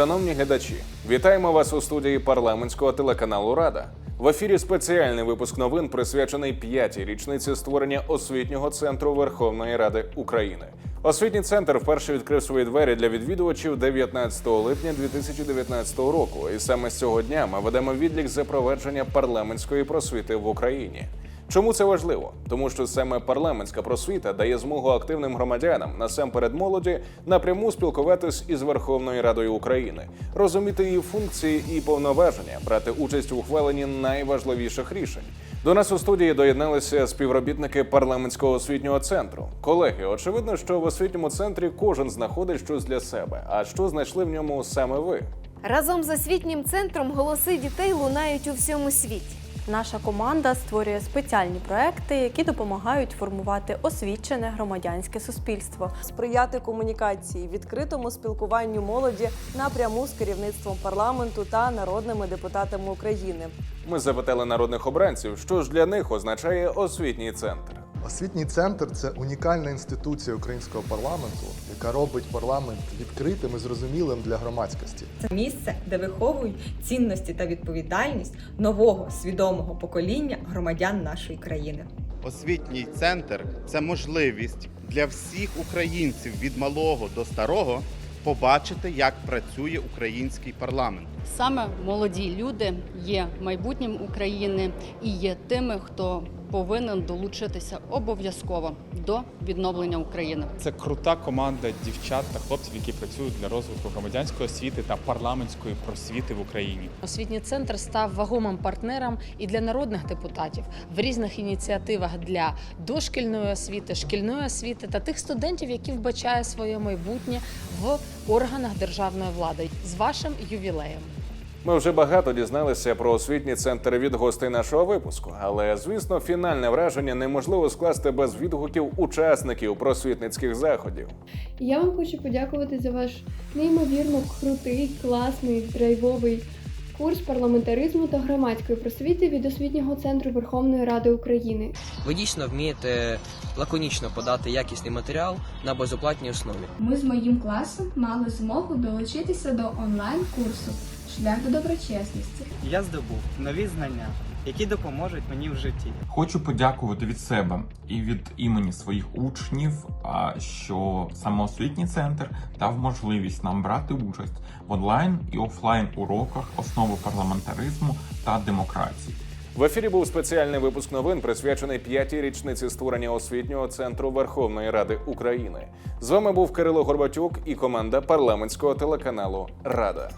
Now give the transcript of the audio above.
Шановні глядачі, вітаємо вас у студії парламентського телеканалу Рада. В ефірі спеціальний випуск новин присвячений п'ятій річниці створення освітнього центру Верховної Ради України. Освітній центр вперше відкрив свої двері для відвідувачів 19 липня 2019 року. І саме з цього дня ми ведемо відлік запровадження парламентської просвіти в Україні. Чому це важливо? Тому що саме парламентська просвіта дає змогу активним громадянам, насамперед молоді, напряму спілкуватись із Верховною Радою України, розуміти її функції і повноваження, брати участь у ухваленні найважливіших рішень. До нас у студії доєдналися співробітники парламентського освітнього центру. Колеги, очевидно, що в освітньому центрі кожен знаходить щось для себе. А що знайшли в ньому саме ви? Разом з освітнім центром голоси дітей лунають у всьому світі. Наша команда створює спеціальні проекти, які допомагають формувати освічене громадянське суспільство. сприяти комунікації, відкритому спілкуванню молоді напряму з керівництвом парламенту та народними депутатами України. Ми запитали народних обранців, що ж для них означає освітній центр. Освітній центр це унікальна інституція українського парламенту, яка робить парламент відкритим і зрозумілим для громадськості. Це місце, де виховують цінності та відповідальність нового свідомого покоління громадян нашої країни. Освітній центр це можливість для всіх українців від малого до старого побачити, як працює український парламент. Саме молоді люди є майбутнім України і є тими, хто повинен долучитися обов'язково до відновлення України. Це крута команда дівчат та хлопців, які працюють для розвитку громадянської освіти та парламентської просвіти в Україні. Освітній центр став вагомим партнером і для народних депутатів в різних ініціативах для дошкільної освіти, шкільної освіти та тих студентів, які вбачають своє майбутнє в органах державної влади з вашим ювілеєм. Ми вже багато дізналися про освітній центр від гостей нашого випуску, але звісно, фінальне враження неможливо скласти без відгуків учасників просвітницьких заходів. Я вам хочу подякувати за ваш неймовірно крутий, класний, драйвовий курс парламентаризму та громадської просвіти від освітнього центру Верховної Ради України. Ви дійсно вмієте лаконічно подати якісний матеріал на безоплатній основі. Ми з моїм класом мали змогу долучитися до онлайн-курсу Шлях до доброчесності. Я здобув нові знання, які допоможуть мені в житті. Хочу подякувати від себе і від імені своїх учнів, а, що саме освітній центр дав можливість нам брати участь в онлайн і офлайн уроках основи парламентаризму та демократії. В ефірі був спеціальний випуск новин, присвячений п'ятій річниці створення освітнього центру Верховної Ради України. З вами був Кирило Горбатюк і команда парламентського телеканалу Рада.